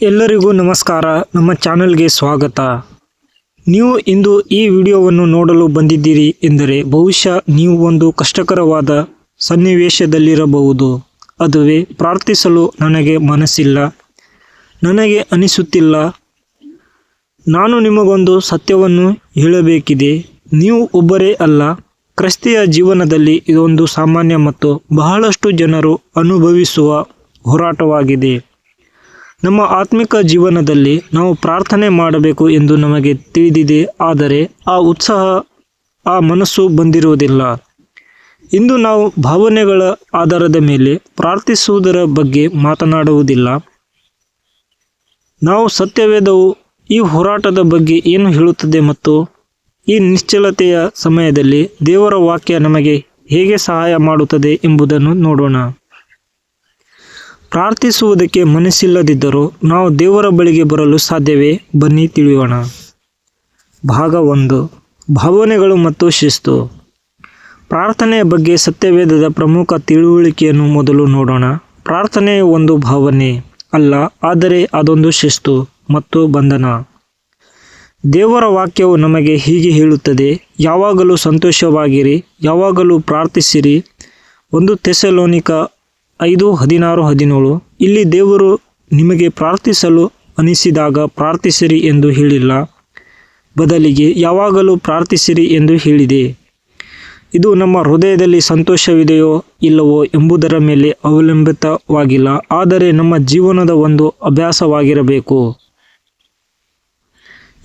ಎಲ್ಲರಿಗೂ ನಮಸ್ಕಾರ. ನಮ್ಮ ಚಾನಲ್ಗೆ ಸ್ವಾಗತ. ನೀವು ಇಂದು ಈ ವಿಡಿಯೋವನ್ನು ನೋಡಲು ಬಂದಿದ್ದೀರಿ ಎಂದರೆ ಬಹುಶಃ ನೀವು ಒಂದು ಕಷ್ಟಕರವಾದ ಸನ್ನಿವೇಶದಲ್ಲಿರಬಹುದು. ಅದುವೇ ಪ್ರಾರ್ಥಿಸಲು ನನಗೆ ಮನಸ್ಸಿಲ್ಲ. ನನಗೆ ಅನಿಸುತ್ತಿಲ್ಲ. ನಾನು ನಿಮಗೊಂದು ಸತ್ಯವನ್ನು ಹೇಳಬೇಕಿದೆ. ನೀವು ಒಬ್ಬರೇ ಅಲ್ಲ. ಕ್ರಿಸ್ತಿಯ ಜೀವನದಲ್ಲಿ ಇದೊಂದು ಸಾಮಾನ್ಯ ಮತ್ತು ಬಹಳಷ್ಟು ಜನರು ಅನುಭವಿಸುವ ಹೋರಾಟವಾಗಿದೆ. ನಮ್ಮ ಆತ್ಮಿಕ ಜೀವನದಲ್ಲಿ ನಾವು ಪ್ರಾರ್ಥನೆ ಮಾಡಬೇಕು ಎಂದು ನಮಗೆ ತಿಳಿದಿದೆ. ಆದರೆ ಆ ಉತ್ಸಾಹ, ಆ ಮನಸ್ಸು ಬಂದಿರುವುದಿಲ್ಲ. ಇಂದು ನಾವು ಭಾವನೆಗಳ ಆಧಾರದ ಮೇಲೆ ಪ್ರಾರ್ಥಿಸುವುದರ ಬಗ್ಗೆ ಮಾತನಾಡುವುದಿಲ್ಲ. ನಾವು ಸತ್ಯವೇದವು ಈ ಹೋರಾಟದ ಬಗ್ಗೆ ಏನು ಹೇಳುತ್ತದೆ ಮತ್ತು ಈ ನಿಶ್ಚಲತೆಯ ಸಮಯದಲ್ಲಿ ದೇವರ ವಾಕ್ಯ ನಮಗೆ ಹೇಗೆ ಸಹಾಯ ಮಾಡುತ್ತದೆ ಎಂಬುದನ್ನು ನೋಡೋಣ. ಪ್ರಾರ್ಥಿಸುವುದಕ್ಕೆ ಮನಸ್ಸಿಲ್ಲದಿದ್ದರೂ ನಾವು ದೇವರ ಬಳಿಗೆ ಬರಲು ಸಾಧ್ಯವೇ? ಬನ್ನಿ ತಿಳಿಯೋಣ. ಭಾಗ ಒಂದು. ಭಾವನೆಗಳು ಮತ್ತು ಶಿಸ್ತು. ಪ್ರಾರ್ಥನೆಯ ಬಗ್ಗೆ ಸತ್ಯವೇದದ ಪ್ರಮುಖ ತಿಳುವಳಿಕೆಯನ್ನು ಮೊದಲು ನೋಡೋಣ. ಪ್ರಾರ್ಥನೆ ಒಂದು ಭಾವನೆ ಅಲ್ಲ, ಆದರೆ ಅದೊಂದು ಶಿಸ್ತು ಮತ್ತು ಬಂಧನ. ದೇವರ ವಾಕ್ಯವು ನಮಗೆ ಹೀಗೆ ಹೇಳುತ್ತದೆ, ಯಾವಾಗಲೂ ಸಂತೋಷವಾಗಿರಿ, ಯಾವಾಗಲೂ ಪ್ರಾರ್ಥಿಸಿರಿ. ಒಂದು ತೆಸಲೋನಿಕ ಐದು, ಹದಿನಾರು, ಹದಿನೇಳು, ಇಲ್ಲಿ ದೇವರು ನಿಮಗೆ ಪ್ರಾರ್ಥಿಸಲು ಅನಿಸಿದಾಗ ಪ್ರಾರ್ಥಿಸಿರಿ ಎಂದು ಹೇಳಿಲ್ಲ. ಬದಲಿಗೆ ಯಾವಾಗಲೂ ಪ್ರಾರ್ಥಿಸಿರಿ ಎಂದು ಹೇಳಿದೆ. ಇದು ನಮ್ಮ ಹೃದಯದಲ್ಲಿ ಸಂತೋಷವಿದೆಯೋ ಇಲ್ಲವೋ ಎಂಬುದರ ಮೇಲೆ ಅವಲಂಬಿತವಾಗಿಲ್ಲ, ಆದರೆ ನಮ್ಮ ಜೀವನದ ಒಂದು ಅಭ್ಯಾಸವಾಗಿರಬೇಕು.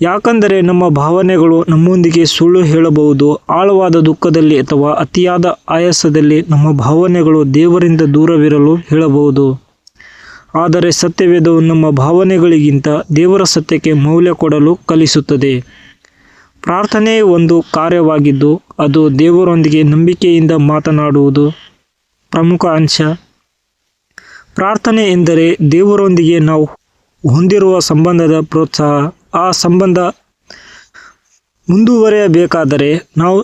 ಯಾಕಂದರೆ ನಮ್ಮ ಭಾವನೆಗಳು ನಮ್ಮೊಂದಿಗೆ ಸುಳ್ಳು ಹೇಳಬಹುದು, ಆಳವಾದ ದುಃಖದಲ್ಲಿ ಅಥವಾ ಅತಿಯಾದ ಆಯಾಸದಲ್ಲಿ ನಮ್ಮ ಭಾವನೆಗಳು ದೇವರಿಂದ ದೂರವಿರಲು ಹೇಳಬಹುದು. ಆದರೆ ಸತ್ಯವೇದವು ನಮ್ಮ ಭಾವನೆಗಳಿಗಿಂತ ದೇವರ ಸತ್ಯಕ್ಕೆ ಮೌಲ್ಯ ಕೊಡಲು ಕಲಿಸುತ್ತದೆ. ಪ್ರಾರ್ಥನೆ ಒಂದು ಕಾರ್ಯವಾಗಿದ್ದು, ಅದು ದೇವರೊಂದಿಗೆ ನಂಬಿಕೆಯಿಂದ ಮಾತನಾಡುವುದು. ಪ್ರಮುಖ ಅಂಶ, ಪ್ರಾರ್ಥನೆ ಎಂದರೆ ದೇವರೊಂದಿಗೆ ನಾವು ಹೊಂದಿರುವ ಸಂಬಂಧದ ಪ್ರೋತ್ಸಾಹ. ಆ ಸಂಬಂಧ ಮುಂದುವರೆಯಬೇಕಾದರೆ ನಾವು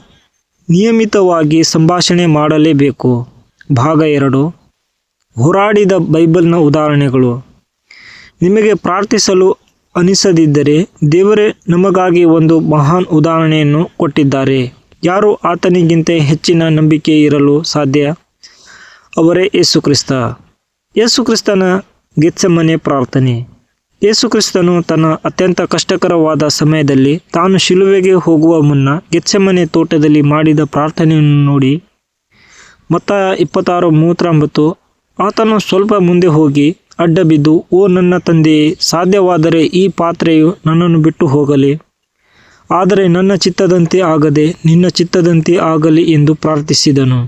ನಿಯಮಿತವಾಗಿ ಸಂಭಾಷಣೆ ಮಾಡಲೇಬೇಕು. ಭಾಗ ಎರಡು. ಹೋರಾಡಿದ ಬೈಬಲ್ನ ಉದಾಹರಣೆಗಳು. ನಿಮಗೆ ಪ್ರಾರ್ಥಿಸಲು ಅನಿಸದಿದ್ದರೆ ದೇವರೇ ನಮಗಾಗಿ ಒಂದು ಮಹಾನ್ ಉದಾಹರಣೆಯನ್ನು ಕೊಟ್ಟಿದ್ದಾರೆ. ಯಾರು ಆತನಿಗಿಂತ ಹೆಚ್ಚಿನ ನಂಬಿಕೆ ಇರಲು ಸಾಧ್ಯ? ಅವರೇ ಯೇಸುಕ್ರಿಸ್ತ ಯೇಸುಕ್ರಿಸ್ತನ ಗೆತ್ಸಮನೆ ಪ್ರಾರ್ಥನೆ. ಯೇಸುಕ್ರಿಸ್ತನು ತನ್ನ ಅತ್ಯಂತ ಕಷ್ಟಕರವಾದ ಸಮಯದಲ್ಲಿ ತಾನು ಶಿಲುವೆಗೆ ಹೋಗುವ ಮುನ್ನ ಗೆಚ್ಚೆಮನೆ ತೋಟದಲ್ಲಿ ಮಾಡಿದ ಪ್ರಾರ್ಥನೆಯನ್ನು ನೋಡಿ ಮತ್ತ ಇಪ್ಪತ್ತಾರು ಮೂವತ್ತೊಂಬತ್ತು ಆತನು ಸ್ವಲ್ಪ ಮುಂದೆ ಹೋಗಿ ಅಡ್ಡ ಬಿದ್ದು ಓ ನನ್ನ ತಂದೆಯೇ ಸಾಧ್ಯವಾದರೆ ಈ ಪಾತ್ರೆಯು ನನ್ನನ್ನು ಬಿಟ್ಟು ಹೋಗಲಿ. ಆದರೆ ನನ್ನ ಚಿತ್ತದಂತೆ ಆಗದೆ ನಿನ್ನ ಚಿತ್ತದಂತೆ ಆಗಲಿ ಎಂದು ಪ್ರಾರ್ಥಿಸಿದನು.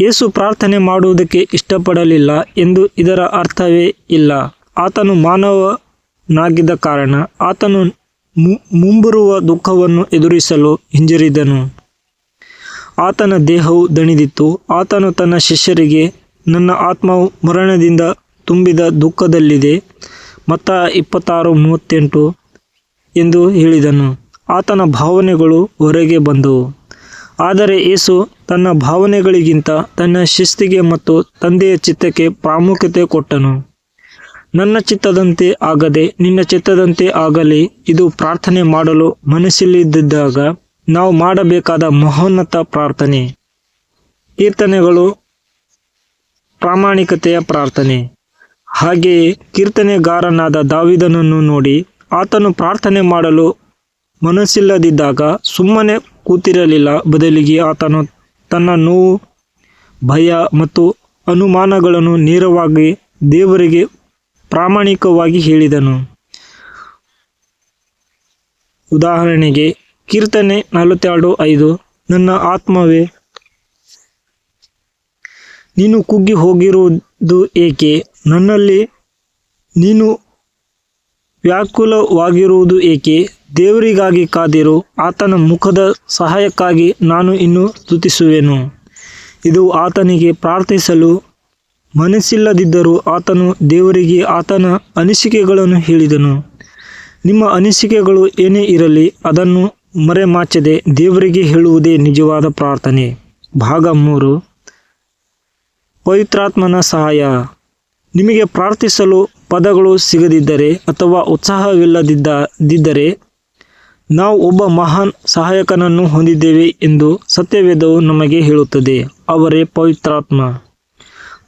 ಯೇಸು ಪ್ರಾರ್ಥನೆ ಮಾಡುವುದಕ್ಕೆ ಇಷ್ಟಪಡಲಿಲ್ಲ ಎಂದು ಇದರ ಅರ್ಥವೇ ಇಲ್ಲ. ಆತನು ಮಾನವನಾಗಿದ್ದ ಕಾರಣ ಆತನು ಮುಂಬರುವ ದುಃಖವನ್ನು ಎದುರಿಸಲು ಹಿಂಜರಿದನು. ಆತನ ದೇಹವು ದಣಿದಿತ್ತು. ಆತನು ತನ್ನ ಶಿಷ್ಯರಿಗೆ, ನನ್ನ ಆತ್ಮವು ಮರಣದಿಂದ ತುಂಬಿದ ದುಃಖದಲ್ಲಿದೆ. ಮತ್ತ ಇಪ್ಪತ್ತಾರು ಮೂವತ್ತೆಂಟು ಎಂದು ಹೇಳಿದನು. ಆತನ ಭಾವನೆಗಳು ಹೊರಗೆ ಬಂದವು ಆದರೆ ಯೇಸು ತನ್ನ ಭಾವನೆಗಳಿಗಿಂತ ತನ್ನ ಶಿಸ್ತಿಗೆ ಮತ್ತು ತಂದೆಯ ಚಿತ್ತಕ್ಕೆ ಪ್ರಾಮುಖ್ಯತೆ ಕೊಟ್ಟನು. ನನ್ನ ಚಿತ್ತದಂತೆ ಆಗದೆ, ನಿನ್ನ ಚಿತ್ತದಂತೆ ಆಗಲಿ, ಇದು ಪ್ರಾರ್ಥನೆ ಮಾಡಲು ಮನಸ್ಸಿಲ್ಲದಿದ್ದಾಗ ನಾವು ಮಾಡಬೇಕಾದ ಮಹೋನ್ನತ ಪ್ರಾರ್ಥನೆ. ಕೀರ್ತನೆಗಳು ಪ್ರಾಮಾಣಿಕತೆಯ ಪ್ರಾರ್ಥನೆ. ಹಾಗೆಯೇ ಕೀರ್ತನೆಗಾರನಾದ ದಾವಿದನನ್ನು ನೋಡಿ ಆತನು ಪ್ರಾರ್ಥನೆ ಮಾಡಲು ಮನಸ್ಸಿಲ್ಲದಿದ್ದಾಗ ಸುಮ್ಮನೆ ಕೂತಿರಲಿಲ್ಲ. ಬದಲಿಗೆ ಆತನು ತನ್ನ ನೋವು, ಭಯ ಮತ್ತು ಅನುಮಾನಗಳನ್ನು ನೇರವಾಗಿ ದೇವರಿಗೆ ಪ್ರಾಮಾಣಿಕವಾಗಿ ಹೇಳಿದನು. ಉದಾಹರಣೆಗೆ, ಕೀರ್ತನೆ ನಲವತ್ತೆರಡು ಐದು, ನನ್ನ ಆತ್ಮವೇ, ನೀನು ಕುಗ್ಗಿ ಹೋಗಿರುವುದು ಏಕೆ? ನನ್ನಲ್ಲಿ ನೀನು ವ್ಯಾಕುಲವಾಗಿರುವುದು ಏಕೆ? ದೇವರಿಗಾಗಿ ಕಾದಿರು, ಆತನ ಮುಖದ ಸಹಾಯಕ್ಕಾಗಿ ನಾನು ಇನ್ನೂ ಸ್ತುತಿಸುವೆನು. ಇದು ಆತನಿಗೆ ಪ್ರಾರ್ಥಿಸಲು ಮನಸ್ಸಿಲ್ಲದಿದ್ದರೂ ಆತನು ದೇವರಿಗೆ ಆತನ ಅನಿಸಿಕೆಗಳನ್ನು ಹೇಳಿದನು. ನಿಮ್ಮ ಅನಿಸಿಕೆಗಳು ಏನೇ ಇರಲಿ, ಅದನ್ನು ಮರೆಮಾಚದೆ ದೇವರಿಗೆ ಹೇಳುವುದೇ ನಿಜವಾದ ಪ್ರಾರ್ಥನೆ. ಭಾಗ ಮೂರು. ಪವಿತ್ರಾತ್ಮನ ಸಹಾಯ. ನಿಮಗೆ ಪ್ರಾರ್ಥಿಸಲು ಪದಗಳು ಸಿಗದಿದ್ದರೆ ಅಥವಾ ಉತ್ಸಾಹವಿಲ್ಲದಿದ್ದರೆ ನಾವು ಒಬ್ಬ ಮಹಾನ್ ಸಹಾಯಕನನ್ನು ಹೊಂದಿದ್ದೇವೆ ಎಂದು ಸತ್ಯವೇದವು ನಮಗೆ ಹೇಳುತ್ತದೆ. ಅವರೇ ಪವಿತ್ರಾತ್ಮ.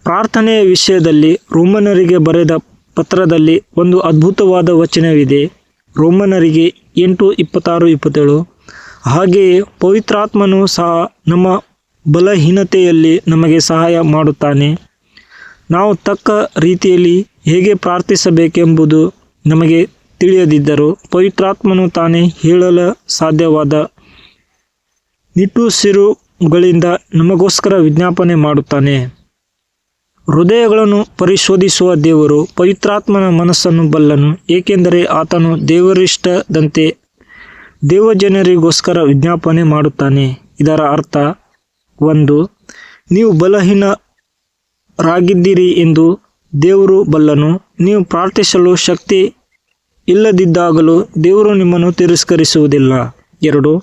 ಪ್ರಾರ್ಥನೆಯ ವಿಷಯದಲ್ಲಿ ರೋಮನರಿಗೆ ಬರೆದ ಪತ್ರದಲ್ಲಿ ಒಂದು ಅದ್ಭುತವಾದ ವಚನವಿದೆ. ರೋಮನರಿಗೆ ಎಂಟು ಇಪ್ಪತ್ತಾರು ಇಪ್ಪತ್ತೇಳು. ಹಾಗೆಯೇ ಪವಿತ್ರಾತ್ಮನು ಸಹ ನಮ್ಮ ಬಲಹೀನತೆಯಲ್ಲಿ ನಮಗೆ ಸಹಾಯ ಮಾಡುತ್ತಾನೆ. ನಾವು ತಕ್ಕ ರೀತಿಯಲ್ಲಿ ಹೇಗೆ ಪ್ರಾರ್ಥಿಸಬೇಕೆಂಬುದು ನಮಗೆ ತಿಳಿಯದಿದ್ದರೂ ಪವಿತ್ರಾತ್ಮನು ತಾನೇ ಹೇಳಲು ಸಾಧ್ಯವಾದ ನಿಟ್ಟುಸಿರುಗಳಿಂದ ನಮಗೋಸ್ಕರ ವಿಜ್ಞಾಪನೆ ಮಾಡುತ್ತಾನೆ. ಹೃದಯಗಳನ್ನು ಪರಿಶೋಧಿಸುವ ದೇವರು ಪವಿತ್ರಾತ್ಮನ ಮನಸ್ಸನ್ನು ಬಲ್ಲನು, ಏಕೆಂದರೆ ಆತನು ದೇವರಿಷ್ಟದಂತೆ ದೇವಜನರಿಗೋಸ್ಕರ ವಿಜ್ಞಾಪನೆ ಮಾಡುತ್ತಾನೆ. ಇದರ ಅರ್ಥ ಒಂದು, ನೀವು ಬಲಹೀನರಾಗಿದ್ದೀರಿ ಎಂದು ದೇವರು ಬಲ್ಲನು. ನೀವು ಪ್ರಾರ್ಥಿಸಲು ಶಕ್ತಿ ಇಲ್ಲದಿದ್ದಾಗಲೂ ದೇವರು ನಿಮ್ಮನ್ನು ತಿರಸ್ಕರಿಸುವುದಿಲ್ಲ. ಎರಡು,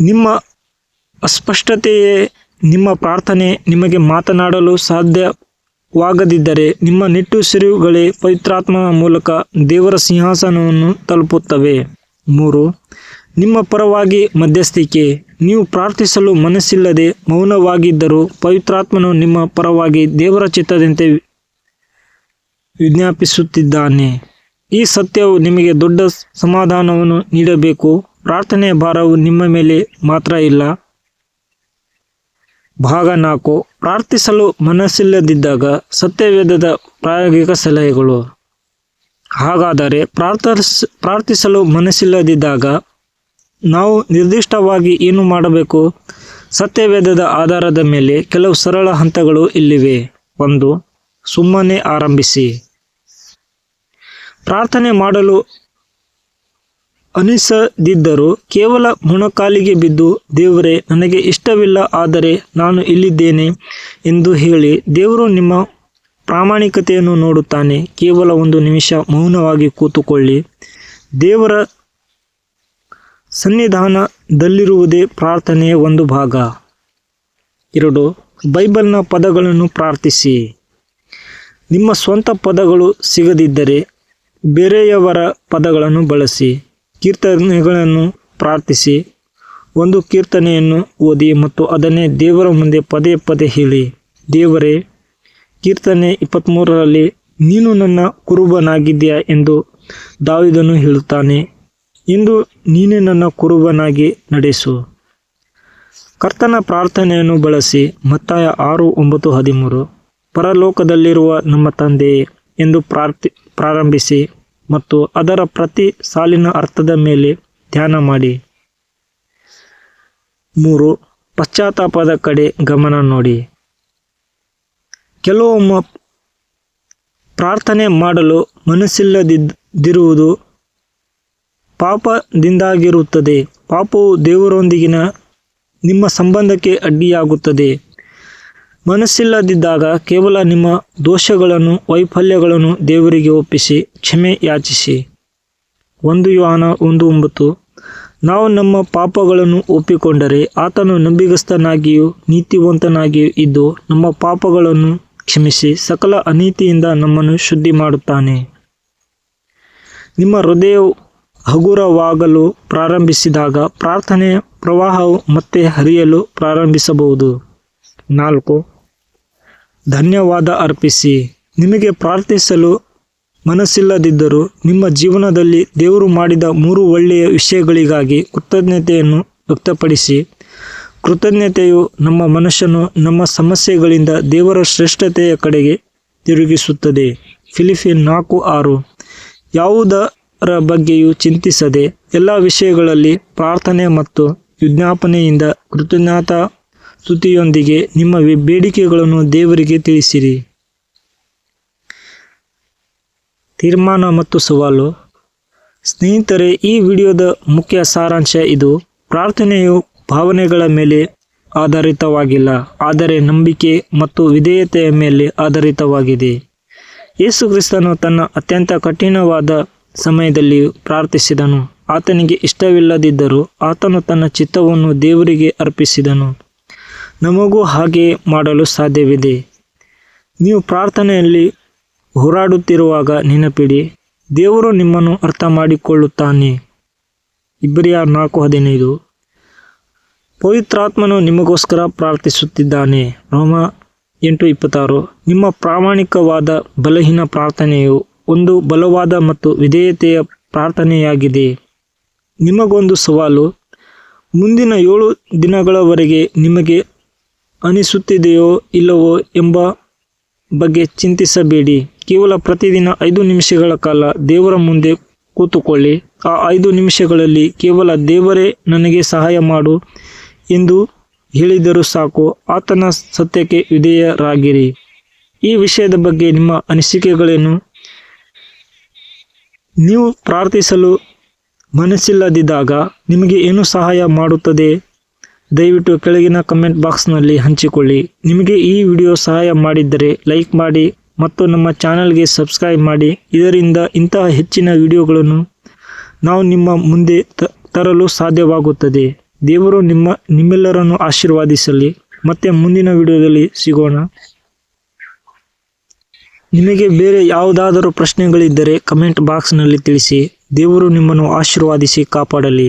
ನಿಮ್ಮ ಅಸ್ಪಷ್ಟತೆಯೇ ನಿಮ್ಮ ಪ್ರಾರ್ಥನೆ ನಿಮಗೆ ಮಾತನಾಡಲು ಸಾಧ್ಯವಾಗದಿದ್ದರೆ ನಿಮ್ಮ ನಿಟ್ಟುಸಿರುಗಳೇ ಪವಿತ್ರಾತ್ಮನ ಮೂಲಕ ದೇವರ ಸಿಂಹಾಸನವನ್ನು ತಲುಪುತ್ತವೆ. ಮೂರು, ನಿಮ್ಮ ಪರವಾಗಿ ಮಧ್ಯಸ್ಥಿಕೆ. ನೀವು ಪ್ರಾರ್ಥಿಸಲು ಮನಸ್ಸಿಲ್ಲದೆ ಮೌನವಾಗಿದ್ದರೂ ಪವಿತ್ರಾತ್ಮನು ನಿಮ್ಮ ಪರವಾಗಿ ದೇವರ ಚಿತ್ತದಂತೆ ವಿಜ್ಞಾಪಿಸುತ್ತಿದ್ದಾನೆ. ಈ ಸತ್ಯವು ನಿಮಗೆ ದೊಡ್ಡ ಸಮಾಧಾನವನ್ನು ನೀಡಬೇಕು. ಪ್ರಾರ್ಥನೆಯ ಭಾರವು ನಿಮ್ಮ ಮೇಲೆ ಮಾತ್ರ ಇಲ್ಲ. ಭಾಗ ನಾಲ್ಕು. ಪ್ರಾರ್ಥಿಸಲು ಮನಸ್ಸಿಲ್ಲದಿದ್ದಾಗ ಸತ್ಯವೇದದ ಪ್ರಾಯೋಗಿಕ ಸಲಹೆಗಳು. ಹಾಗಾದರೆ ಪ್ರಾರ್ಥಿಸ್ ಪ್ರಾರ್ಥಿಸಲು ಮನಸ್ಸಿಲ್ಲದಿದ್ದಾಗ ನಾವು ನಿರ್ದಿಷ್ಟವಾಗಿ ಏನು ಮಾಡಬೇಕು? ಸತ್ಯವೇದದ ಆಧಾರದ ಮೇಲೆ ಕೆಲವು ಸರಳ ಹಂತಗಳು ಇಲ್ಲಿವೆ. ಒಂದು, ಸುಮ್ಮನೆ ಆರಂಭಿಸಿ. ಪ್ರಾರ್ಥನೆ ಮಾಡಲು ಅನಿಸದಿದ್ದರೂ ಕೇವಲ ಮೊಣಕಾಲಿಗೆ ಬಿದ್ದು, ದೇವರೇ, ನನಗೆ ಇಷ್ಟವಿಲ್ಲ, ಆದರೆ ನಾನು ಇಲ್ಲಿದ್ದೇನೆ ಎಂದು ಹೇಳಿ ದೇವರು ನಿಮ್ಮ ಪ್ರಾಮಾಣಿಕತೆಯನ್ನು ನೋಡುತ್ತಾನೆ. ಕೇವಲ ಒಂದು ನಿಮಿಷ ಮೌನವಾಗಿ ಕೂತುಕೊಳ್ಳಿ. ದೇವರ ಸನ್ನಿಧಾನದಲ್ಲಿರುವುದೇ ಪ್ರಾರ್ಥನೆಯ ಒಂದು ಭಾಗ. ಎರಡು, ಬೈಬಲ್ನ ಪದಗಳನ್ನು ಪ್ರಾರ್ಥಿಸಿ. ನಿಮ್ಮ ಸ್ವಂತ ಪದಗಳು ಸಿಗದಿದ್ದರೆ ಬೇರೆಯವರ ಪದಗಳನ್ನು ಬಳಸಿ. ಕೀರ್ತನೆಗಳನ್ನು ಪ್ರಾರ್ಥಿಸಿ. ಒಂದು ಕೀರ್ತನೆಯನ್ನು ಓದಿ ಮತ್ತು ಅದನ್ನೇ ದೇವರ ಮುಂದೆ ಪದೇ ಪದೇ ಹೇಳಿ. ದೇವರೇ, ಕೀರ್ತನೆ ಇಪ್ಪತ್ತ್ಮೂರರಲ್ಲಿ ನೀನು ನನ್ನ ಕುರುಬನಾಗಿದ್ದೀಯಾ ಎಂದು ದಾವಿದನು ಹೇಳುತ್ತಾನೆ. ಇಂದು ನೀನೇ ನನ್ನ ಕುರುಬನಾಗಿ ನಡೆಸು. ಕರ್ತನ ಪ್ರಾರ್ಥನೆಯನ್ನು ಬಳಸಿ ಮತ್ತಾಯ ಆರು, ಒಂಬತ್ತು, ಹದಿಮೂರು. ಪರಲೋಕದಲ್ಲಿರುವ ನಮ್ಮ ತಂದೆಯೇ ಎಂದು ಪ್ರಾರ್ಥಿ ಪ್ರಾರಂಭಿಸಿ. ಮತ್ತು ಅದರ ಪ್ರತಿ ಸಾಲಿನ ಅರ್ಥದ ಮೇಲೆ ಧ್ಯಾನ ಮಾಡಿ. ಮೂರು, ಪಶ್ಚಾತ್ತಾಪದ ಕಡೆ ಗಮನ ನೋಡಿ. ಕೆಲವೊಮ್ಮೆ ಪ್ರಾರ್ಥನೆ ಮಾಡಲು ಮನಸ್ಸಿಲ್ಲದಿದ್ದಿರುವುದು ಪಾಪದಿಂದಾಗಿರುತ್ತದೆ. ಪಾಪವು ದೇವರೊಂದಿಗಿನ ನಿಮ್ಮ ಸಂಬಂಧಕ್ಕೆ ಅಡ್ಡಿಯಾಗುತ್ತದೆ. ಮನಸ್ಸಿಲ್ಲದಿದ್ದಾಗ ಕೇವಲ ನಿಮ್ಮ ದೋಷಗಳನ್ನು, ವೈಫಲ್ಯಗಳನ್ನು ದೇವರಿಗೆ ಒಪ್ಪಿಸಿ, ಕ್ಷಮೆ ಯಾಚಿಸಿ. ಒಂದು ಯೋಹಾನ ಒಂದು ಒಂಬತ್ತು. ನಾವು ನಮ್ಮ ಪಾಪಗಳನ್ನು ಒಪ್ಪಿಕೊಂಡರೆ ಆತನು ನಂಬಿಗಸ್ತನಾಗಿಯೂ ನೀತಿವಂತನಾಗಿಯೂ ಇದ್ದು ನಮ್ಮ ಪಾಪಗಳನ್ನು ಕ್ಷಮಿಸಿ, ಸಕಲ ಅನೀತಿಯಿಂದ ನಮ್ಮನ್ನು ಶುದ್ಧಿ ಮಾಡುತ್ತಾನೆ ನಿಮ್ಮ ಹೃದಯವು ಹಗುರವಾಗಲು ಪ್ರಾರಂಭಿಸಿದಾಗ ಪ್ರಾರ್ಥನೆಯ ಪ್ರವಾಹವು ಮತ್ತೆ ಹರಿಯಲು ಪ್ರಾರಂಭಿಸಬಹುದು. ನಾಲ್ಕು. ಧನ್ಯವಾದ ಅರ್ಪಿಸಿ. ನಿಮಗೆ ಪ್ರಾರ್ಥಿಸಲು ಮನಸ್ಸಿಲ್ಲದಿದ್ದರೂ ನಿಮ್ಮ ಜೀವನದಲ್ಲಿ ದೇವರು ಮಾಡಿದ ಮೂರು ಒಳ್ಳೆಯ ವಿಷಯಗಳಿಗಾಗಿ ಕೃತಜ್ಞತೆಯನ್ನು ವ್ಯಕ್ತಪಡಿಸಿ. ಕೃತಜ್ಞತೆಯು ನಮ್ಮ ಮನಸ್ಸನ್ನು ನಮ್ಮ ಸಮಸ್ಯೆಗಳಿಂದ ದೇವರ ಶ್ರೇಷ್ಠತೆಯ ಕಡೆಗೆ ತಿರುಗಿಸುತ್ತದೆ. ಫಿಲಿಫಿನ್ ನಾಲ್ಕು ಆರು. ಯಾವುದರ ಬಗ್ಗೆಯೂ ಚಿಂತಿಸದೆ ಎಲ್ಲ ವಿಷಯಗಳಲ್ಲಿ ಪ್ರಾರ್ಥನೆ ಮತ್ತು ವಿಜ್ಞಾಪನೆಯಿಂದ ಕೃತಜ್ಞತಾ ಸ್ತುತಿಯೊಂದಿಗೆ ನಿಮ್ಮ ಬೇಡಿಕೆಗಳನ್ನು ದೇವರಿಗೆ ತಿಳಿಸಿರಿ. ತೀರ್ಮಾನ ಮತ್ತು ಸವಾಲು. ಸ್ನೇಹಿತರೆ, ಈ ವಿಡಿಯೋದ ಮುಖ್ಯ ಸಾರಾಂಶ ಇದು. ಪ್ರಾರ್ಥನೆಯು ಭಾವನೆಗಳ ಮೇಲೆ ಆಧಾರಿತವಾಗಿಲ್ಲ, ಆದರೆ ನಂಬಿಕೆ ಮತ್ತು ವಿಧೇಯತೆಯ ಮೇಲೆ ಆಧಾರಿತವಾಗಿದೆ. ಯೇಸು ಕ್ರಿಸ್ತನು ತನ್ನ ಅತ್ಯಂತ ಕಠಿಣವಾದ ಸಮಯದಲ್ಲಿ ಪ್ರಾರ್ಥಿಸಿದನು. ಆತನಿಗೆ ಇಷ್ಟವಿಲ್ಲದಿದ್ದರೂ ಆತನು ತನ್ನ ಚಿತ್ತವನ್ನು ದೇವರಿಗೆ ಅರ್ಪಿಸಿದನು. ನಮಗೂ ಹಾಗೆ ಮಾಡಲು ಸಾಧ್ಯವಿದೆ. ನೀವು ಪ್ರಾರ್ಥನೆಯಲ್ಲಿ ಹೋರಾಡುತ್ತಿರುವಾಗ ನೆನಪಿಡಿ, ದೇವರು ನಿಮ್ಮನ್ನು ಅರ್ಥ ಮಾಡಿಕೊಳ್ಳುತ್ತಾನೆ ಇಬ್ಬರಿಯ ನಾಲ್ಕು ಹದಿನೈದು. ಪವಿತ್ರಾತ್ಮನು ನಿಮಗೋಸ್ಕರ ಪ್ರಾರ್ಥಿಸುತ್ತಿದ್ದಾನೆ. ರೋಮ ಎಂಟು ಇಪ್ಪತ್ತಾರು. ನಿಮ್ಮ ಪ್ರಾಮಾಣಿಕವಾದ ಬಲಹೀನ ಪ್ರಾರ್ಥನೆಯು ಒಂದು ಬಲವಾದ ಮತ್ತು ವಿಧೇಯತೆಯ ಪ್ರಾರ್ಥನೆಯಾಗಿದೆ. ನಿಮಗೊಂದು ಸವಾಲು, ಮುಂದಿನ ಏಳು ದಿನಗಳವರೆಗೆ ನಿಮಗೆ ಅನಿಸುತ್ತಿದೆಯೋ ಇಲ್ಲವೋ ಎಂಬ ಬಗ್ಗೆ ಚಿಂತಿಸಬೇಡಿ. ಕೇವಲ ಪ್ರತಿದಿನ ಐದು ನಿಮಿಷಗಳ ಕಾಲ ದೇವರ ಮುಂದೆ ಕೂತುಕೊಳ್ಳಿ. ಆ ಐದು ನಿಮಿಷಗಳಲ್ಲಿ ಕೇವಲ ದೇವರೇ ನನಗೆ ಸಹಾಯ ಮಾಡು ಎಂದು ಹೇಳಿದರೂ ಸಾಕು. ಆತನ ಸತ್ಯಕ್ಕೆ ವಿಧೇಯರಾಗಿರಿ. ಈ ವಿಷಯದ ಬಗ್ಗೆ ನಿಮ್ಮ ಅನಿಸಿಕೆಗಳೇನು ನೀವು ಪ್ರಾರ್ಥಿಸಲು ಮನಸ್ಸಿಲ್ಲದಿದ್ದಾಗ ನಿಮಗೆ ಏನು ಸಹಾಯ ಮಾಡುತ್ತದೆ? ದಯವಿಟ್ಟು ಕೆಳಗಿನ ಕಮೆಂಟ್ ಬಾಕ್ಸ್ನಲ್ಲಿ ಹಂಚಿಕೊಳ್ಳಿ. ನಿಮಗೆ ಈ ವಿಡಿಯೋ ಸಹಾಯ ಮಾಡಿದ್ದರೆ ಲೈಕ್ ಮಾಡಿ ಮತ್ತು ನಮ್ಮ ಚಾನಲ್ಗೆ ಸಬ್ಸ್ಕ್ರೈಬ್ ಮಾಡಿ. ಇದರಿಂದ ಇಂತಹ ಹೆಚ್ಚಿನ ವಿಡಿಯೋಗಳನ್ನು ನಾವು ನಿಮ್ಮ ಮುಂದೆ ತರಲು ಸಾಧ್ಯವಾಗುತ್ತದೆ. ದೇವರು ನಿಮ್ಮ, ನಿಮ್ಮೆಲ್ಲರನ್ನು ಆಶೀರ್ವಾದಿಸಲಿ. ಮತ್ತೆ ಮುಂದಿನ ವಿಡಿಯೋದಲ್ಲಿ ಸಿಗೋಣ. ನಿಮಗೆ ಬೇರೆ ಯಾವುದಾದರೂ ಪ್ರಶ್ನೆಗಳಿದ್ದರೆ ಕಮೆಂಟ್ ಬಾಕ್ಸ್ನಲ್ಲಿ ತಿಳಿಸಿ. ದೇವರು ನಿಮ್ಮನ್ನು ಆಶೀರ್ವಾದಿಸಿ ಕಾಪಾಡಲಿ.